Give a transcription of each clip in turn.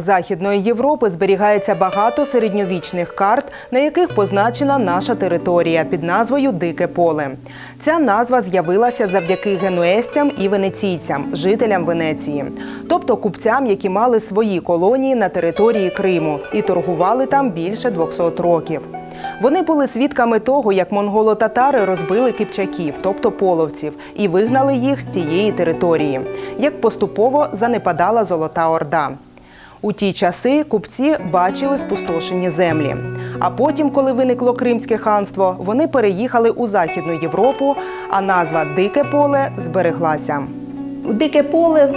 землях Західної Європи зберігається багато середньовічних карт, на яких позначена наша територія під назвою Дике поле. Ця назва з'явилася завдяки генуезцям і венеційцям, жителям Венеції, тобто купцям, які мали свої колонії на території Криму і торгували там більше 200 років. Вони були свідками того, як монголо-татари розбили кипчаків, тобто половців, і вигнали їх з цієї території, як поступово занепадала Золота Орда. У ті часи купці бачили спустошені землі. А потім, коли виникло Кримське ханство, вони переїхали у Західну Європу, а назва Дике поле збереглася. Дике поле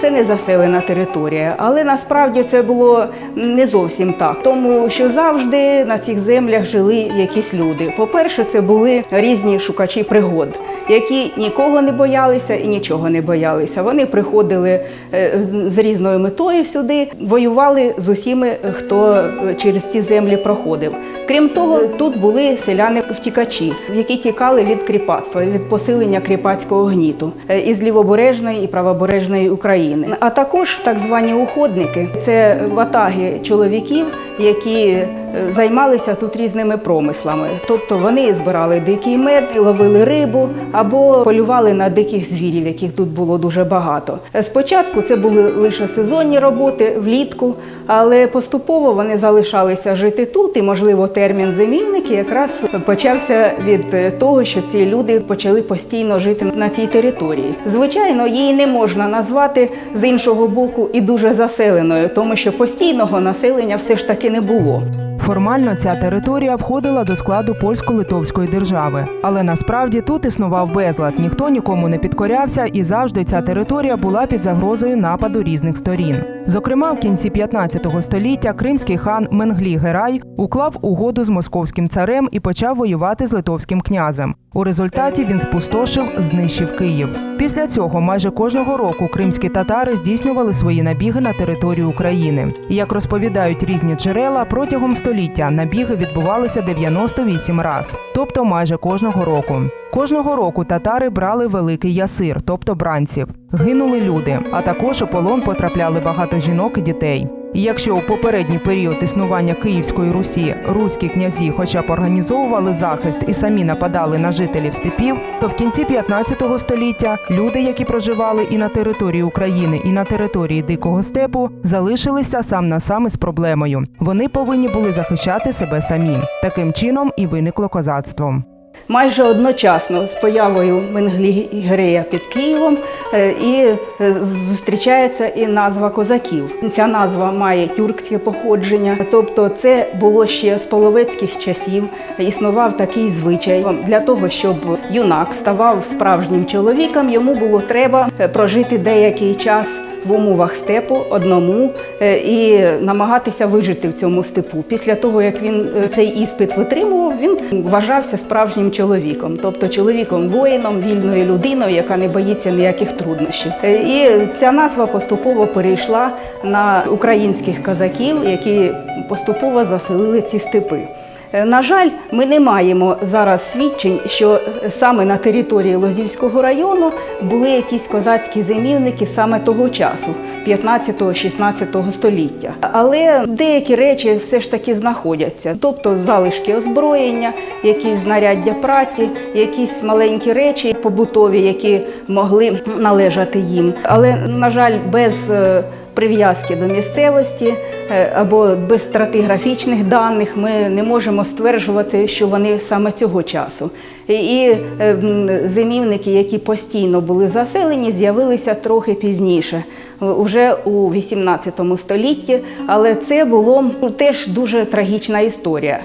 це не заселена територія, але насправді це було не зовсім так, тому що завжди на цих землях жили якісь люди. По-перше, це були різні шукачі пригод, які нікого не боялися і нічого не боялися. Вони приходили е, з- різною метою сюди, воювали з усіми, хто е, через ці землі проходив. Крім того, тут були селяни-втікачі, які тікали від кріпацтва, від посилення кріпацького гніту е, із лівобережної і правобережної України. А також так звані уходники це ватаги чоловіків, які е, займалися тут різними промислами. Тобто вони збирали дикий мед, ловили рибу або полювали на диких звірів, яких тут було дуже багато. Е, Спочатку це були лише сезонні роботи влітку, але поступово вони залишалися жити тут, і можливо термін зимівники якраз почався від е, того, що ці люди почали постійно жити на цій території. Звичайно, її не можна назвати з іншого боку і дуже заселеною, тому що постійного населення все ж таки не було. Формально ця територія входила до складу польсько-литовської держави, але насправді тут існував безлад, ніхто нікому не підкорявся, і завжди ця територія була під загрозою нападу різних сторін. Зокрема, в кінці 15 століття кримський хан Менглі Герай уклав угоду з московським царем і почав воювати з литовським князем. У результаті він спустошив, знищив Київ. Після цього майже кожного року кримські татари здійснювали свої набіги на територію України. І як розповідають різні джерела, протягом століття набіги відбувалися 98 раз, тобто майже кожного року. Кожного року татари брали великий ясир, тобто бранців. Гинули люди, а також у полон потрапляли багато жінок і дітей. І якщо у попередній період існування Київської Русі руські князі, хоча б організовували захист і самі нападали на жителів степів, то в кінці 15 століття люди, які проживали і на території України, і на території Дикого степу, залишилися сам на сам із проблемою. Вони повинні були захищати себе самі. Таким чином і виникло козацтво. Майже одночасно з появою Менглі Грея під Києвом е, і е, зустрічається і назва козаків. Ця назва має тюркське походження, тобто це було ще з половецьких часів. Існував такий звичай для того, щоб юнак ставав справжнім чоловіком. Йому було треба е, прожити деякий час в умовах степу одному е, і намагатися вижити в цьому степу. Після того, як він е, цей іспит витримував, він вважався справжнім чоловіком, тобто чоловіком воїном, вільною людиною, яка не боїться ніяких труднощів. Е, І ця назва поступово перейшла на українських козаків, які поступово заселили ці степи. Е, На жаль, ми не маємо зараз свідчень, що е, саме на території Лозівського району були якісь козацькі зимівники саме того часу, 15-16 століття. Але деякі речі все ж таки знаходяться, тобто залишки озброєння, якісь знаряддя праці, якісь маленькі речі побутові, які могли належати їм. Але, на жаль, без е, прив'язки до місцевості е, або без стратиграфічних даних ми не можемо стверджувати, що вони саме цього часу. І- е, зимівники, які постійно були заселені, з'явилися трохи пізніше, в- уже у 18 столітті, але це було ну, теж дуже трагічна історія.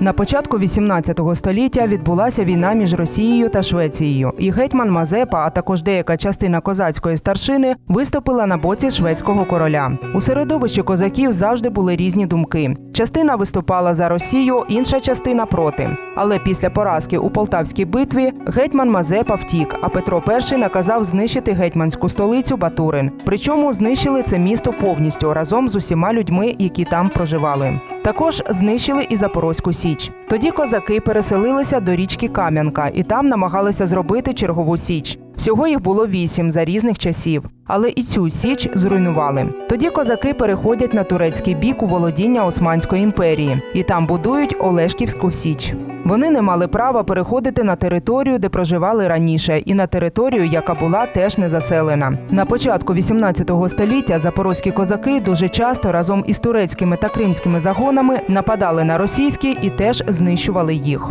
На початку 18 століття відбулася війна між Росією та Швецією, і гетьман Мазепа, а також деяка частина козацької старшини, виступила на боці шведського короля. У середовищі козаків завжди були різні думки. Частина виступала за Росію, інша частина проти. Але після поразки у Полтавській битві гетьман Мазепа втік, а Петро І наказав знищити гетьманську столицю Батурин. Причому знищили це місто повністю разом з усіма людьми, які там проживали. Також знищили і Запорозьку Січ. Тоді козаки переселилися до річки Кам'янка і там намагалися зробити чергову січ. Всього їх було вісім за різних часів, але і цю січ зруйнували. Тоді козаки переходять на турецький бік у володіння Османської імперії і там будують Олешківську січ. Вони не мали права переходити на територію, де проживали раніше, і на територію, яка була теж не заселена. На початку 18 століття запорозькі козаки дуже часто разом із турецькими та кримськими загонами нападали на російські і теж знищували їх.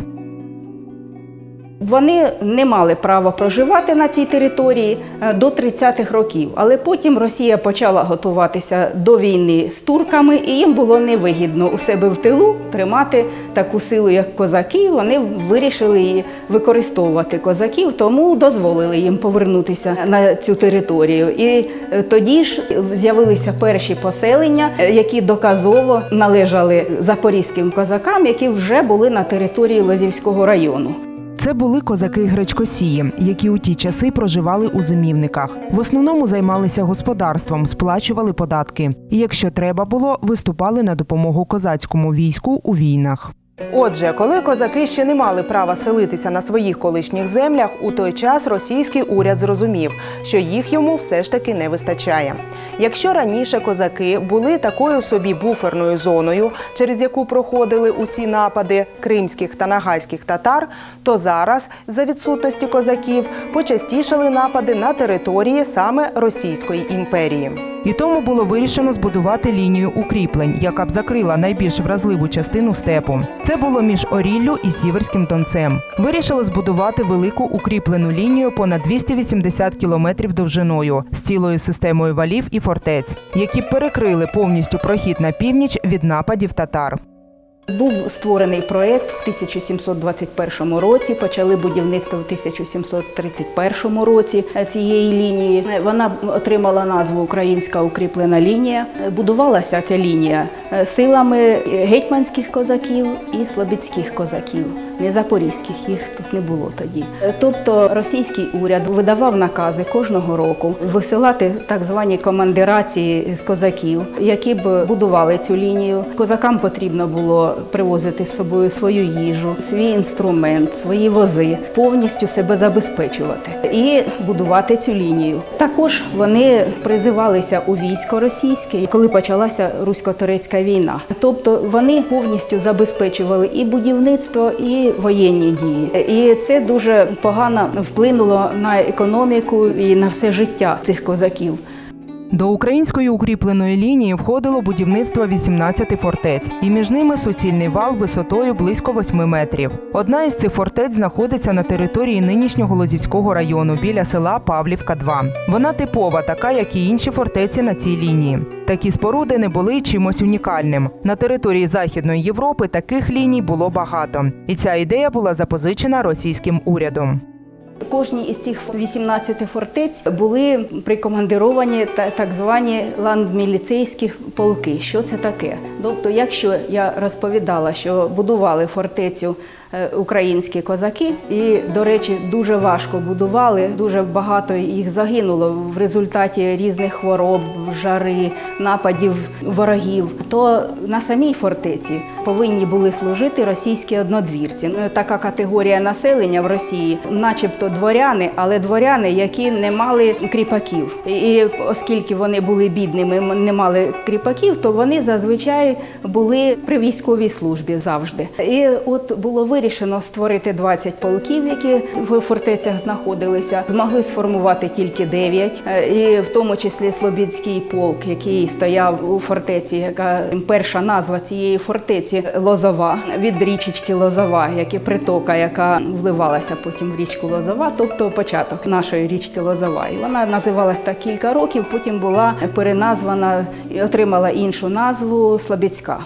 Вони не мали права проживати на цій території е, до 30-х років, але потім Росія почала готуватися до війни з турками, і їм було невигідно у себе в тилу тримати таку силу, як козаки. Вони вирішили її використовувати козаків, тому дозволили їм повернутися на цю територію. І е, тоді ж з'явилися перші поселення, е, які доказово належали запорізьким козакам, які вже були на території Лозівського району. Це були козаки гречкосії, які у ті часи проживали у зимівниках. В основному займалися господарством, сплачували податки. І якщо треба було, виступали на допомогу козацькому війську у війнах. Отже, коли козаки ще не мали права селитися на своїх колишніх землях, у той час російський уряд зрозумів, що їх йому все ж таки не вистачає. Якщо раніше козаки були такою собі буферною зоною, через яку проходили усі напади кримських та нагайських татар, то зараз, за відсутності козаків, почастішали напади на території саме Російської імперії. І тому було вирішено збудувати лінію укріплень, яка б закрила найбільш вразливу частину степу. Це було між Оріллю і Сіверським Донцем. Вирішили збудувати велику укріплену лінію понад 280 кілометрів довжиною з цілою системою валів і фортець, які перекрили повністю прохід на північ від нападів татар. Був створений проект в 1721 році. Почали будівництво в 1731 році цієї лінії. Вона отримала назву Українська укріплена лінія. Будувалася ця лінія силами гетьманських козаків і слобідських козаків. Не запорізьких їх тут не було тоді. Тобто російський уряд видавав накази кожного року висилати так звані командирації з козаків, які б будували цю лінію. Козакам потрібно було привозити з собою свою їжу, свій інструмент, свої вози, повністю себе забезпечувати і будувати цю лінію. Також вони призивалися у військо російське, коли почалася русько-турецька війна. Тобто вони повністю забезпечували і будівництво, і воєнні дії. І це дуже погано вплинуло на економіку і на все життя цих козаків. До української укріпленої лінії входило будівництво 18 фортець, і між ними суцільний вал висотою близько 8 метрів. Одна із цих фортець знаходиться на території нинішнього Лозівського району біля села Павлівка. 2 вона типова, така як і інші фортеці на цій лінії. Такі споруди не були чимось унікальним. На території Західної Європи таких ліній було багато, і ця ідея була запозичена російським урядом. Кожній із цих 18 фортець були прикомандировані та- так звані ландміліцейські полки. Що це таке? Тобто, якщо я розповідала, що будували фортецю українські козаки, і, до речі, дуже важко будували, дуже багато їх загинуло в результаті різних хвороб, жари, нападів ворогів, то на самій фортеці повинні були служити російські однодвірці. Е, Така категорія населення в Росії, начебто дворяни, але дворяни, які не мали кріпаків. І оскільки вони були бідними, не мали кріпаків, то вони зазвичай були при військовій службі завжди. І от було вирішено створити 20 полків, які в фортецях знаходилися. Змогли сформувати тільки 9, е, і в тому числі Слобідський полк, який стояв у фортеці, яка перша назва цієї фортеці Лозова від річечки Лозова, як і притока, яка вливалася потім в річку Лозова, тобто початок нашої річки Лозова. І вона називалась так кілька років, потім була переназвана і отримала іншу назву Слобідська.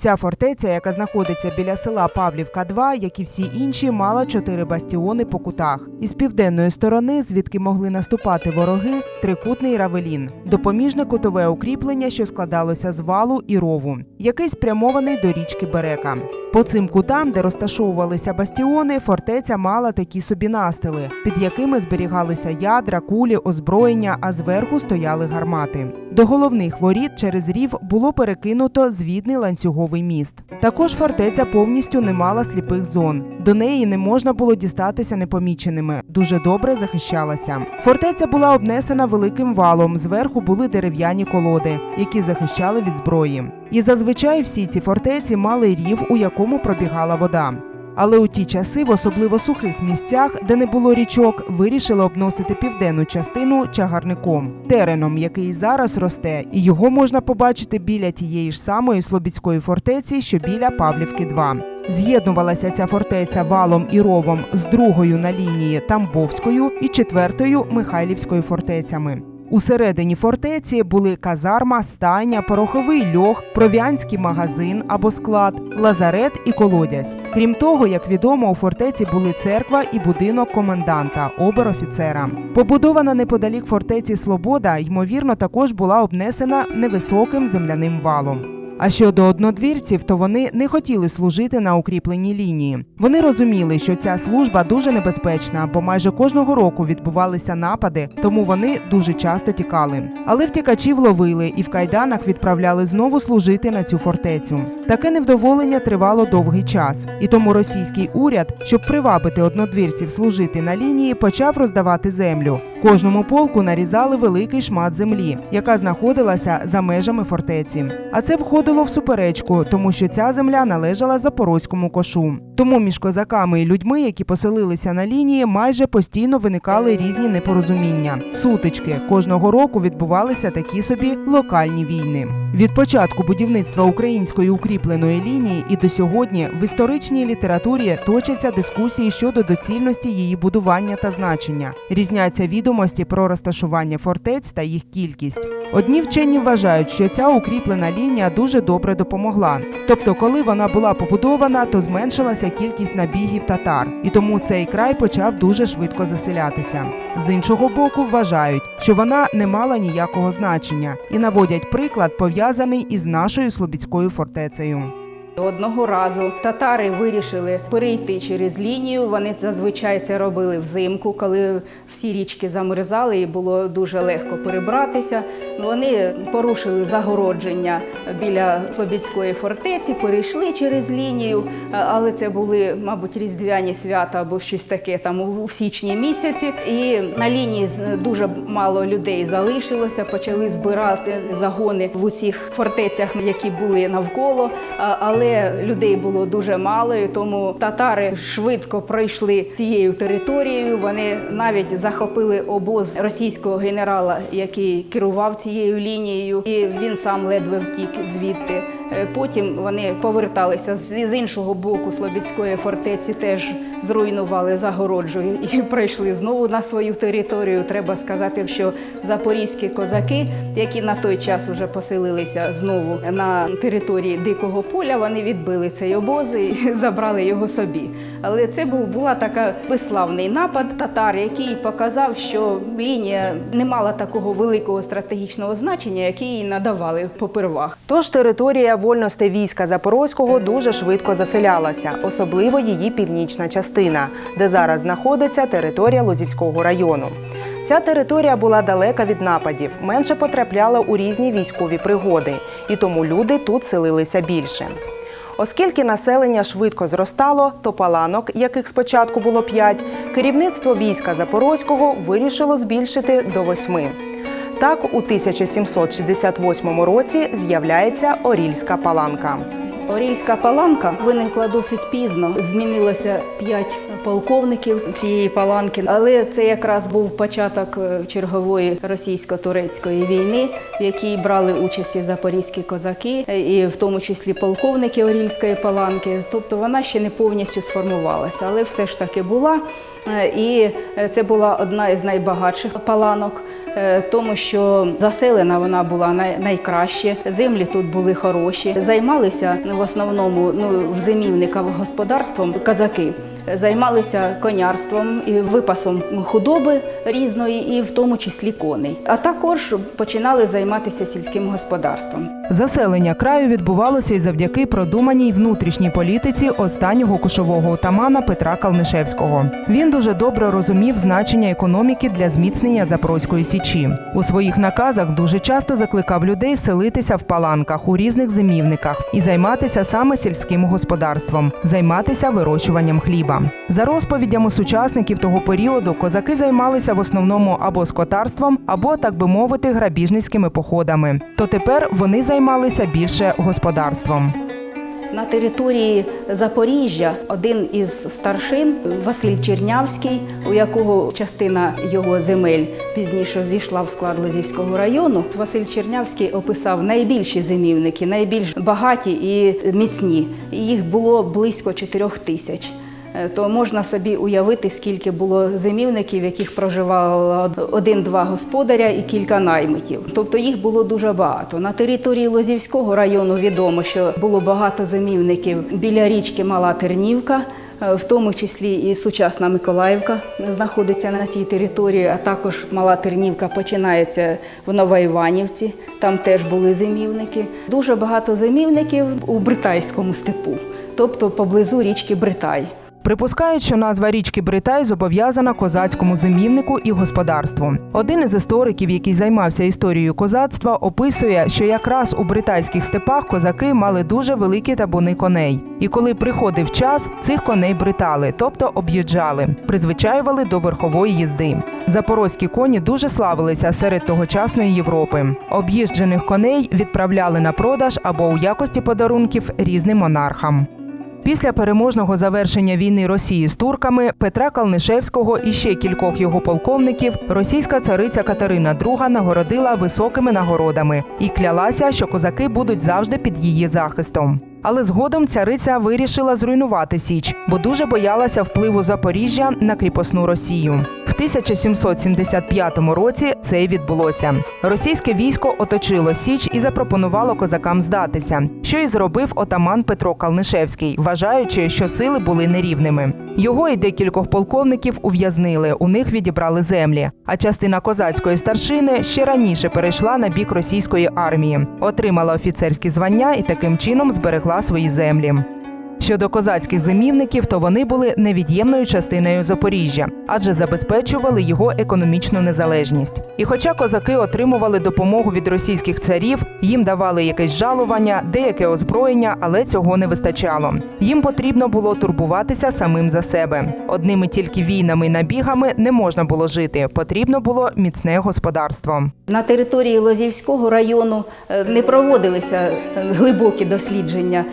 Ця фортеця, яка знаходиться біля села Павлівка 2, як і всі інші, мала чотири бастіони по кутах. Із південної сторони, звідки могли наступати вороги, трикутний равелін, допоміжне кутове укріплення, що складалося з валу і рову, який спрямований до річки Берека. По цим кутам, де розташовувалися бастіони, фортеця мала такі собі настили, під якими зберігалися ядра, кулі, озброєння, а зверху стояли гармати. До головних воріт через рів було перекинуто звідний ланцюговий зимовий міст. Також фортеця повністю не мала сліпих зон. До неї не можна було дістатися непоміченими. Дуже добре захищалася. Фортеця була обнесена великим валом. Зверху були дерев'яні колоди, які захищали від зброї. І зазвичай всі ці фортеці мали рів, у якому пробігала вода. Але у ті часи, в особливо сухих місцях, де не було річок, вирішили обносити південну частину чагарником, тереном, який зараз росте, і його можна побачити біля тієї ж самої Слобідської фортеці, що біля Павлівки 2. З'єднувалася ця фортеця валом і ровом з другою на лінії Тамбовською і четвертою Михайлівською фортецями. Усередині фортеці були казарма, стайня, пороховий льох, провіанський магазин або склад, лазарет і колодязь. Крім того, як відомо, у фортеці були церква і будинок коменданта, обер-офіцера. Побудована неподалік фортеці Слобода, ймовірно, також була обнесена невисоким земляним валом. А щодо однодвірців, то вони не хотіли служити на укріпленій лінії. Вони розуміли, що ця служба дуже небезпечна, бо майже кожного року відбувалися напади, тому вони дуже часто тікали. Але втікачів ловили і в кайданах відправляли знову служити на цю фортецю. Таке невдоволення тривало довгий час, і тому російський уряд, щоб привабити однодвірців служити на лінії, почав роздавати землю. Кожному полку нарізали великий шмат землі, яка знаходилася за межами фортеці. А це входило в суперечку, тому що ця земля належала запорозькому кошу. Тому між козаками і людьми, які поселилися на лінії, майже постійно виникали різні непорозуміння. Сутички кожного року відбувалися такі собі локальні війни. Від початку будівництва української укріпленої лінії і до сьогодні в історичній літературі точаться дискусії щодо доцільності її будування та значення. Різняться відомості про розташування фортець та їх кількість. Одні вчені вважають, що ця укріплена лінія дуже добре допомогла. Тобто, коли вона була побудована, то зменшилася кількість набігів татар, і тому цей край почав дуже швидко заселятися. З іншого боку, вважають, що вона не мала ніякого значення і наводять приклад, пов'язаний із нашою Слобідською фортецею. Одного разу татари вирішили перейти через лінію. Вони зазвичай це робили взимку, коли всі річки замерзали і було дуже легко перебратися. Вони порушили загородження біля Слобідської фортеці, перейшли через лінію, але це були, мабуть, різдвяні свята або щось таке там у січні місяці. І на лінії дуже мало людей залишилося. Почали збирати загони в усіх фортецях, які були навколо. А- Але людей було дуже мало, і тому татари швидко пройшли цією територією. Вони навіть захопили обоз російського генерала, який керував цією лінією, і він сам ледве втік звідти. Е, Потім вони поверталися з іншого боку Слобідської фортеці, теж зруйнували загороджу і прийшли знову на свою територію. Треба сказати, що запорізькі козаки, які на той час вже поселилися знову на території дикого поля, вони відбили цей обоз і забрали його собі. Але це був була така безславний напад татар, який показав, що лінія не мала такого великого стратегічного значення, яке їй надавали попервах. Тож територія вольностей війська Запорозького дуже швидко заселялася, особливо її північна частина, де зараз знаходиться територія Лозівського району. Ця територія була далека від нападів, менше потрапляла у різні військові пригоди, і тому люди тут селилися більше. Оскільки населення швидко зростало, то паланок, яких спочатку було п'ять, керівництво війська Запорозького вирішило збільшити до восьми. Так, у 1768 році з'являється Орільська паланка. Орільська паланка виникла досить пізно. Змінилося п'ять полковників цієї паланки, але це якраз був початок е, чергової російсько-турецької війни, в якій брали участь запорізькі козаки, е, і в тому числі полковники Орільської паланки. Тобто вона ще не повністю сформувалася, але все ж таки була. Е, І це була одна із найбагатших паланок. Е, тому що заселена вона була найкраще, землі тут були хороші. Займалися ну, в основному ну, в зимівниках господарством казаки. Займалися конярством і випасом худоби різної, і в тому числі коней. А також починали займатися сільським господарством. Заселення краю відбувалося й завдяки продуманій внутрішній політиці останнього кошового отамана Петра Калнишевського. Він дуже добре розумів значення економіки для зміцнення Запорозької січі. У своїх наказах дуже часто закликав людей селитися в паланках у різних зимівниках і займатися саме сільським господарством, займатися вирощуванням хліба. За розповідями сучасників того періоду, козаки займалися в основному або скотарством, або, так би мовити, грабіжницькими походами. То тепер вони займалися більше господарством. На території Запоріжжя один із старшин Василь Чернявський, у якого частина його земель пізніше ввійшла в склад Лозівського району. Василь Чернявський описав найбільші зимівники, найбільш багаті і міцні. Їх було близько чотирьох тисяч. Е, То можна собі уявити, скільки було зимівників, яких проживало один-два господаря і кілька наймитів. Тобто їх було дуже багато. На території Лозівського району відомо, що було багато зимівників біля річки Мала Тернівка. е, В тому числі і сучасна Миколаївка знаходиться на цій території, а також Мала Тернівка починається в Новоіванівці. Там теж були зимівники. Дуже багато зимівників у Бритайському степу, тобто поблизу річки Бритай. Припускають, що назва річки Бритай зобов'язана козацькому зимівнику і господарству. Один із істориків, який займався історією козацтва, описує, що якраз у бритайських степах козаки мали дуже великі табуни коней. І коли приходив час, цих коней бритали, тобто об'їжджали, призвичаювали до верхової їзди. Запорозькі коні дуже славилися серед тогочасної Європи. Об'їжджених коней відправляли на продаж або у якості подарунків різним монархам. Після переможного завершення війни Росії з турками Петра Калнишевського і ще кількох його полковників російська цариця Катерина II нагородила високими нагородами і клялася, що козаки будуть завжди під її захистом. Але згодом цариця вирішила зруйнувати Січ, бо дуже боялася впливу Запоріжжя на кріпосну Росію. В 1775 році це й відбулося. Російське військо оточило Січ і запропонувало козакам здатися, що і зробив отаман Петро Калнишевський, вважаючи, що сили були нерівними. Його і декількох полковників ув'язнили, у них відібрали землі. А частина козацької старшини ще раніше перейшла на бік російської армії, отримала офіцерські звання і таким чином зберегла свої землі. Щодо козацьких зимівників, то вони були невід'ємною частиною Запоріжжя, адже забезпечували його економічну незалежність. І хоча козаки отримували допомогу від російських царів, їм давали якесь жалування, деяке озброєння, але цього не вистачало. Їм потрібно було турбуватися самим за себе. Одними тільки війнами і набігами не можна було жити. Потрібно було міцне господарство. На території Лозівського району е, не проводилися е, глибокі дослідження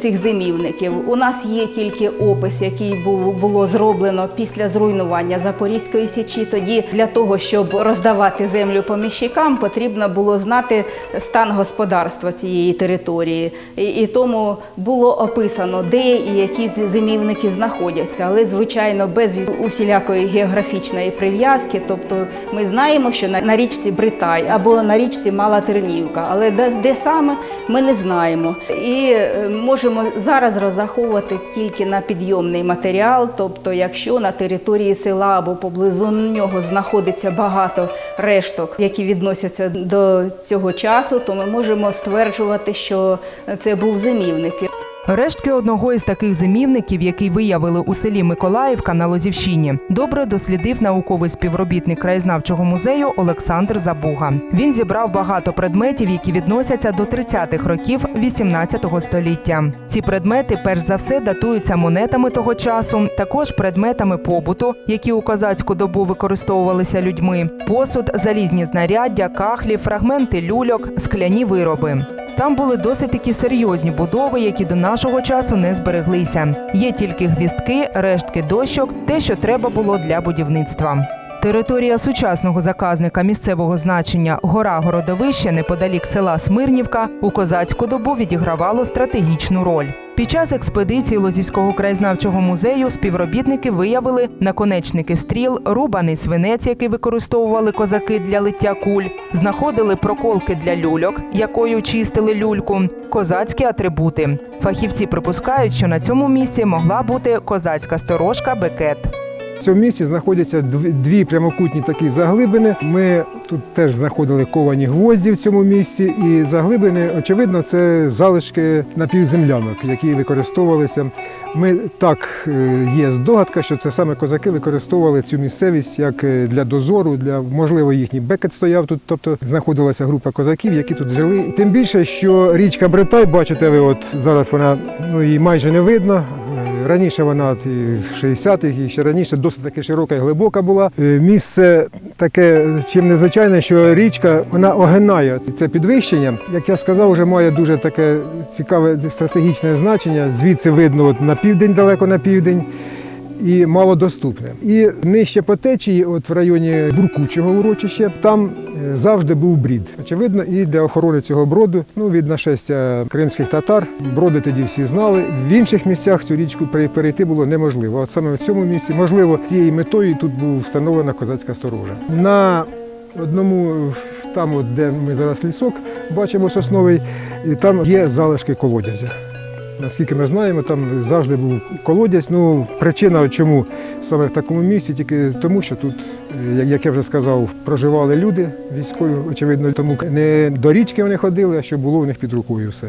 цих зимівників. У нас є тільки опис, який був було зроблено після зруйнування Запорізької січі. Тоді для того, щоб роздавати землю поміщикам, потрібно було знати стан господарства цієї території. І, і тому було описано, де і які зимівники знаходяться, але звичайно без усілякої географічної прив'язки. Тобто ми знаємо, що на, на річці Бритай або на річці Мала Тернівка, але де, де саме ми не знаємо. І е, можемо зараз розраховувати тільки на підйомний матеріал. Тобто, якщо на території села або поблизу нього знаходиться багато решток, які відносяться до цього часу, то ми можемо стверджувати, що це був зимівник. Рештки одного із таких зимівників, який виявили у селі Миколаївка на Лозівщині, добре дослідив науковий співробітник краєзнавчого музею Олександр Забуга. Він зібрав багато предметів, які відносяться до 30-х років 18 століття. Ці предмети, перш за все, датуються монетами того часу, також предметами побуту, які у козацьку добу використовувалися людьми, посуд, залізні знаряддя, кахлі, фрагменти люльок, скляні вироби. Там були досить такі серйозні будови, які до нашого часу не збереглися. Є тільки гвіздки, рештки дощок, те, що треба було для будівництва. Територія сучасного заказника місцевого значення гора Городовище неподалік села Смирнівка у козацьку добу відігравало стратегічну роль. Під час експедиції Лозівського краєзнавчого музею співробітники виявили наконечники стріл, рубаний свинець, який використовували козаки для лиття куль, знаходили проколки для люльок, якою чистили люльку, козацькі атрибути. Фахівці припускають, що на цьому місці могла бути козацька сторожка бекет. Цьому місці знаходяться дві, прямокутні такі заглибини. Ми тут теж знаходили ковані гвозді в цьому місці, і заглибини, очевидно, це залишки напівземлянок, які використовувалися. Ми так е, є здогадка, що це саме козаки використовували цю місцевість як е, для дозору, для можливо їхній бекет стояв тут, тобто знаходилася група козаків, які тут жили. Тим більше, що річка Бретай, бачите, ви от зараз вона ну її майже не видно. Раніше вона в 60-х і ще раніше досить таки широка і глибока була. Е, Місце таке чим незвичайне, що річка вона огинає це підвищення. Як я сказав, вже має дуже таке цікаве стратегічне значення. Звідси видно от на південь, далеко на південь. І малодоступне. І нижче по течії, от в районі Буркучого урочища, там е, завжди був брід. Очевидно, і для охорони цього броду, ну від нашестя кримських татар, броди тоді всі знали. В інших місцях цю річку перейти було неможливо. От саме в цьому місці, можливо, цією метою тут була встановлена козацька сторожа. На одному, там, от, де ми зараз лісок бачимо сосновий, і там є залишки колодязя. Наскільки ми знаємо, там завжди був колодязь. Ну, причина, чому саме в такому місці, тільки тому, що тут, е, як- я вже сказав, проживали люди військові, очевидно, тому не до річки вони ходили, а що було у них під рукою все.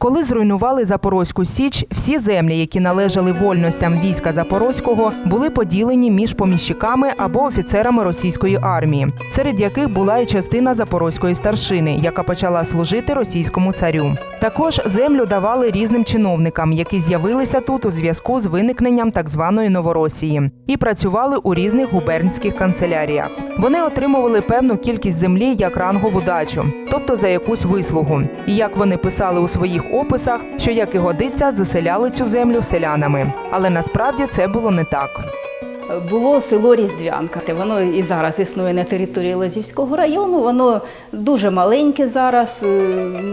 Коли зруйнували Запорозьку Січ, всі землі, які належали вольностям війська Запорозького, були поділені між поміщиками або офіцерами російської армії, серед яких була і частина запорозької старшини, яка почала служити російському царю. Також землю давали різним чиновникам, які з'явилися тут у зв'язку з виникненням так званої Новоросії, і працювали у різних губернських канцеляріях. Вони отримували певну кількість землі як рангову дачу, тобто за якусь вислугу. І як вони писали у своїх описах, що як і годиться, заселяли цю землю селянами. Але насправді це було не так. Було село Різдвянка. Воно і зараз існує на території Лазівського району. Воно дуже маленьке зараз, е,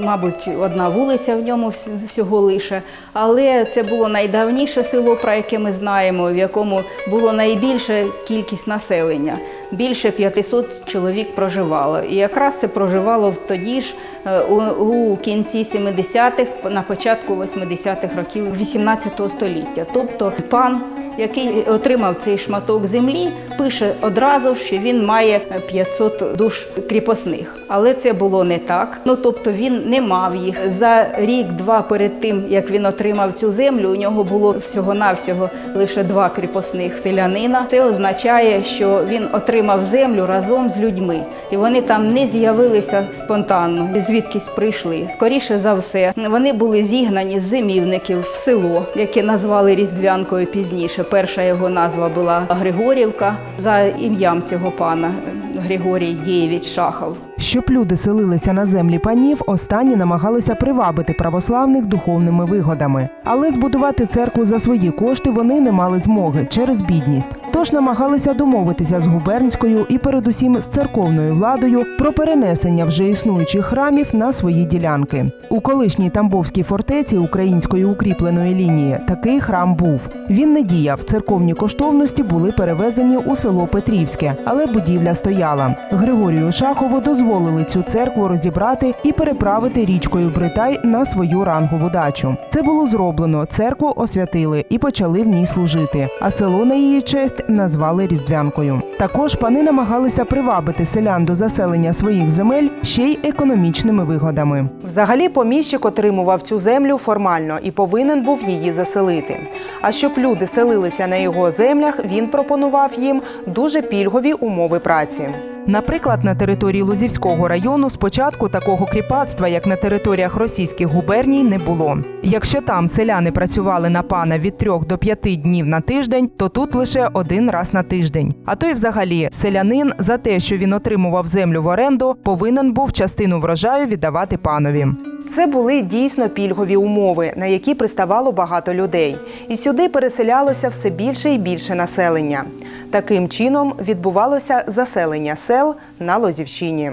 мабуть, одна вулиця в ньому всього лише. Але це було найдавніше село, про яке ми знаємо, в якому було найбільша кількість населення. Більше 500 чоловік проживало. І якраз це проживало тоді ж е, у кінці 70-х, на початку 80-х років 18 століття. Тобто пан який отримав цей шматок землі, пише одразу, що він має 500 душ кріпосних. Але це було не так. Ну тобто він не мав їх. За рік-два перед тим, як він отримав цю землю, у нього було всього-навсього лише два кріпосних селянина. Це означає, що він отримав землю разом з людьми, і вони там не з'явилися спонтанно, звідкись прийшли. Скоріше за все, вони були зігнані з зимівників в село, яке назвали Різдвянкою пізніше. Перша його назва була Григорівка за ім'ям цього пана Григорій Дієвич Шахов. Щоб люди селилися на землі панів, останні намагалися привабити православних духовними вигодами. Але збудувати церкву за свої кошти вони не мали змоги через бідність. Тож намагалися домовитися з губернською і, передусім, з церковною владою про перенесення вже існуючих храмів на свої ділянки. У колишній Тамбовській фортеці української укріпленої лінії такий храм був. Він не діяв. Церковні коштовності були перевезені у село Петрівське, але будівля стояла. Григорію Шахову дозволили цю церкву розібрати і переправити річкою Бритай на свою рангову дачу. Це було зроблено. Церкву освятили і почали в ній служити. А село на її честь назвали Різдвянкою. Також пани намагалися привабити селян до заселення своїх земель ще й економічними вигодами. Взагалі, поміщик отримував цю землю формально і повинен був її заселити. А щоб люди селилися на його землях, він пропонував їм дуже пільгові умови праці. Наприклад, на території Лозівського району спочатку такого кріпацтва, як на територіях російських губерній, не було. Якщо там селяни працювали на пана від трьох до п'яти днів на тиждень, то тут лише один раз на тиждень. А то й взагалі селянин за те, що він отримував землю в оренду, повинен був частину врожаю віддавати панові. Це були дійсно пільгові умови, на які приставало багато людей, і сюди переселялося все більше і більше населення. Таким чином відбувалося заселення сел на Лозівщині.